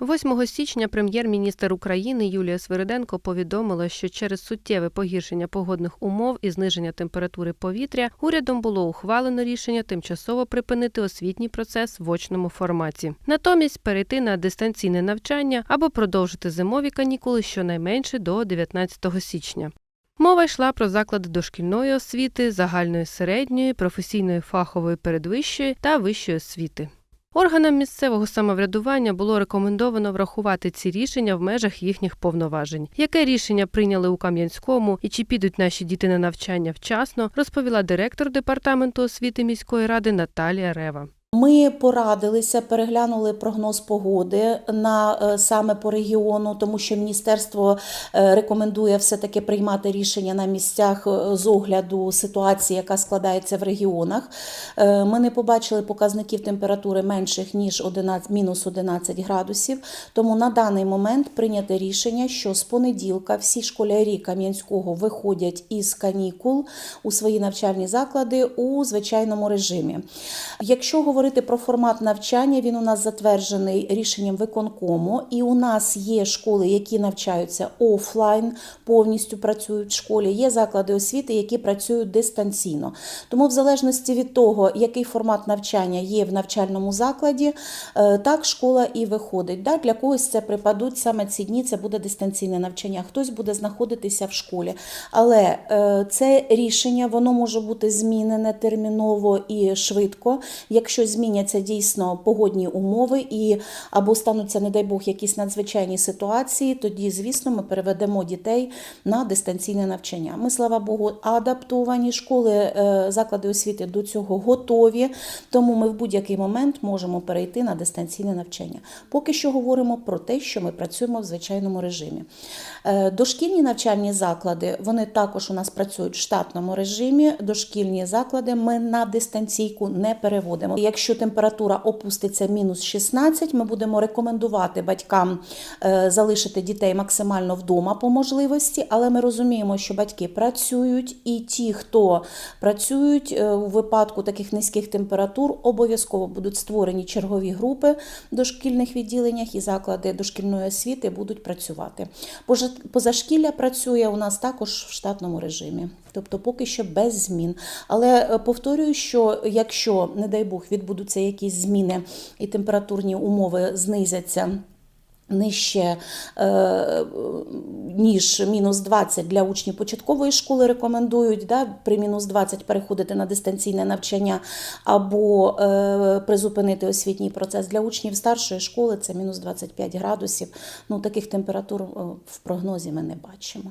8 січня прем'єр-міністр України Юлія Свириденко повідомила, що через суттєве погіршення погодних умов і зниження температури повітря урядом було ухвалено рішення тимчасово припинити освітній процес в очному форматі, натомість перейти на дистанційне навчання або продовжити зимові канікули щонайменше до 19 січня. Мова йшла про заклади дошкільної освіти, загальної середньої, професійної фахової передвищої та вищої освіти. Органам місцевого самоврядування було рекомендовано врахувати ці рішення в межах їхніх повноважень. Яке рішення прийняли у Кам'янському і чи підуть наші діти на навчання вчасно, розповіла директор департаменту освіти міської ради Наталія Рева. Ми порадилися, переглянули прогноз погоди на е, саме по регіону, тому що міністерство е, рекомендує все-таки приймати рішення на місцях е, з огляду ситуації, яка складається в регіонах. Ми не побачили показників температури менших ніж 11, мінус 11 градусів. Тому на даний момент прийняте рішення, що з понеділка всі школярі Кам'янського виходять із канікул у свої навчальні заклади у звичайному режимі. Якщо говорити про формат навчання, він у нас затверджений рішенням виконкому, і у нас є школи, які навчаються офлайн, повністю працюють в школі. Є заклади освіти, які працюють дистанційно. Тому, в залежності від того, який формат навчання є в навчальному закладі, е, так школа і виходить. Для когось це припадуть саме ці дні, це буде дистанційне навчання. Хтось буде знаходитися в школі. Але е, це рішення воно може бути змінене терміново і швидко, якщо зміняться дійсно погодні умови і або стануться, не дай Бог, якісь надзвичайні ситуації, тоді, звісно, ми переведемо дітей на дистанційне навчання. Ми, слава Богу, адаптовані школи, е, заклади освіти до цього готові, тому ми в будь-який момент можемо перейти на дистанційне навчання. Поки що говоримо про те, що ми працюємо в звичайному режимі. Е, Дошкільні навчальні заклади вони також у нас працюють в штатному режимі. Дошкільні заклади ми на дистанційку не переводимо. Якщо температура опуститься мінус 16, ми будемо рекомендувати батькам е, залишити дітей максимально вдома по можливості, але ми розуміємо, що батьки працюють, і ті, хто працюють е, у випадку таких низьких температур, обов'язково будуть створені чергові групи в дошкільних відділеннях і заклади дошкільної освіти будуть працювати. Позашкілля працює у нас також в штатному режимі, тобто поки що без змін. Але е, повторюю, що якщо, не дай Бог, відбудуться якісь зміни і температурні умови знизяться. Нижче е, ніж мінус 20 для учнів початкової школи рекомендують да, при мінус 20 переходити на дистанційне навчання або е, призупинити освітній процес для учнів старшої школи. Це мінус 25 градусів. Ну таких температур е, в прогнозі ми не бачимо.